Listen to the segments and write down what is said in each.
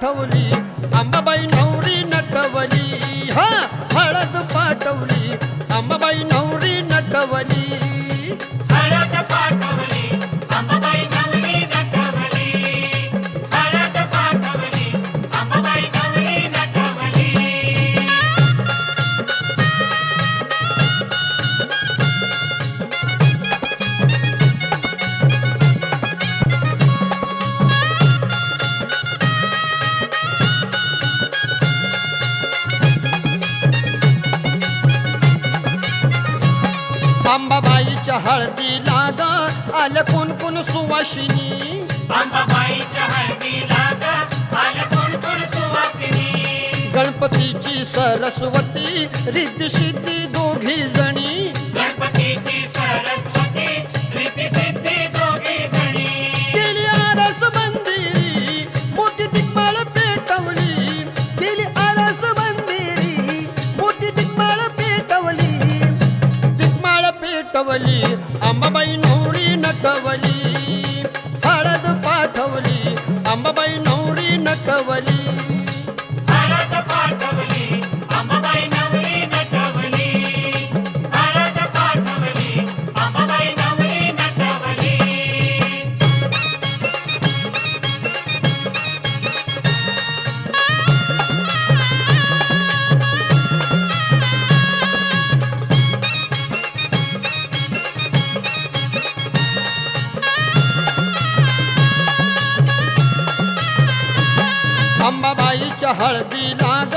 他问你。आलं सुवासिनी. अंबाबाईच्या हळदीला ग आल्या कोण कोण सुवासिनी. गणपतीची सरस्वती रिद्धी सिद्धी पेटवली अंबाबाई अंबाबाईच्या हळदी लाग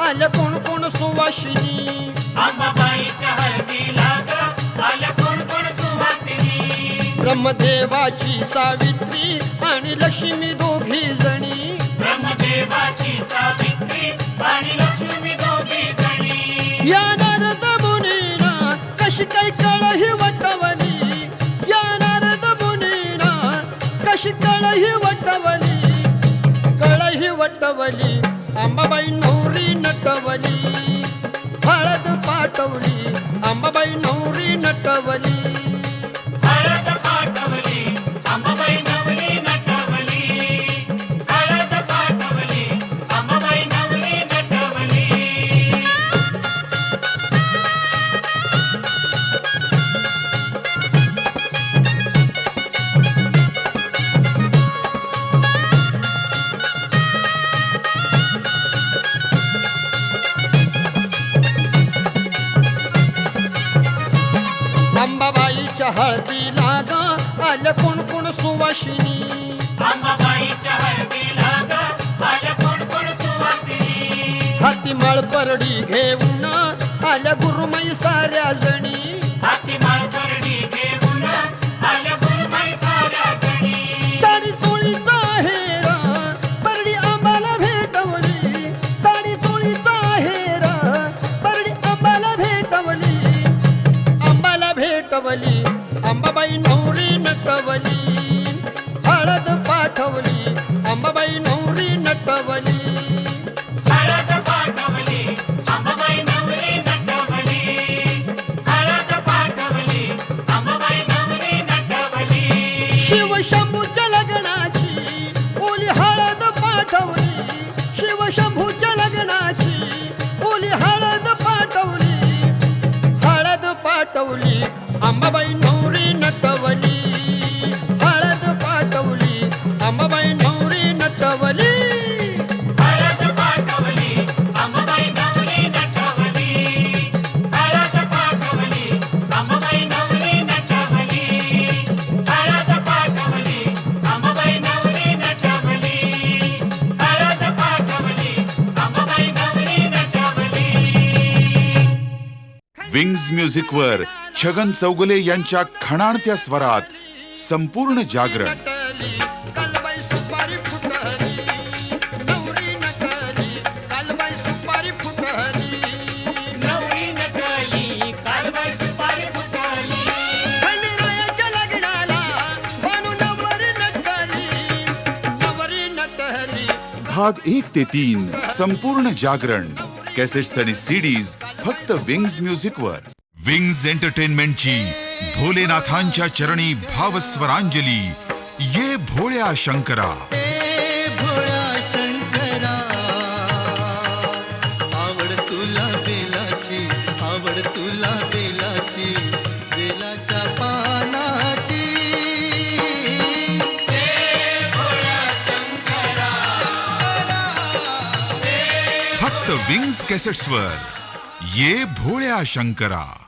आलं कोण कोण सुवासिनी? अंबाबाईच्या हळदीला ग आल्या कोण कोण सुवासिनी? ब्रह्मदेवाची सावित्री आणि लक्ष्मी दोघी जणी. ब्रह्मदेवाची सावित्री आणि लक्ष्मी दोघी जणी. या नारद मुनीना कशी काय कळही वटवली? या नारद मुनीना कशी कळही वटवली? कळही वटवली. अंबाबाई नवरी नटवली हळद पाठवली. अंबाबाई नवरी नटवली. अंबाबाईच्या हळदी लाग आलं कोण कोण सुवासिनी? अंबाबाईच्या हळदीला ग आल्या कोण कोण सुवासिनी? हाती मळपरडी घेऊन आल्या गुरुमाई साऱ्या जणी. आंबाला अंबाबाई नवरी नटवली हळद पाठवली विंग्ज म्युझिक वर छगन चौगले यांच्या खणाणत्या स्वरात संपूर्ण जागरण. भाग एक ते तीन संपूर्ण जागरण. कॅसेट्स आणि सीडीज फक्त विंग्स म्युझिक वर. विंग्स एंटरटेनमेंट ची भोलेनाथांच्या चरणी भावस्वरांजली ये भोळ्या शंकरा. विंग्स कैसेट्सवर ये भोळ्या शंकरा.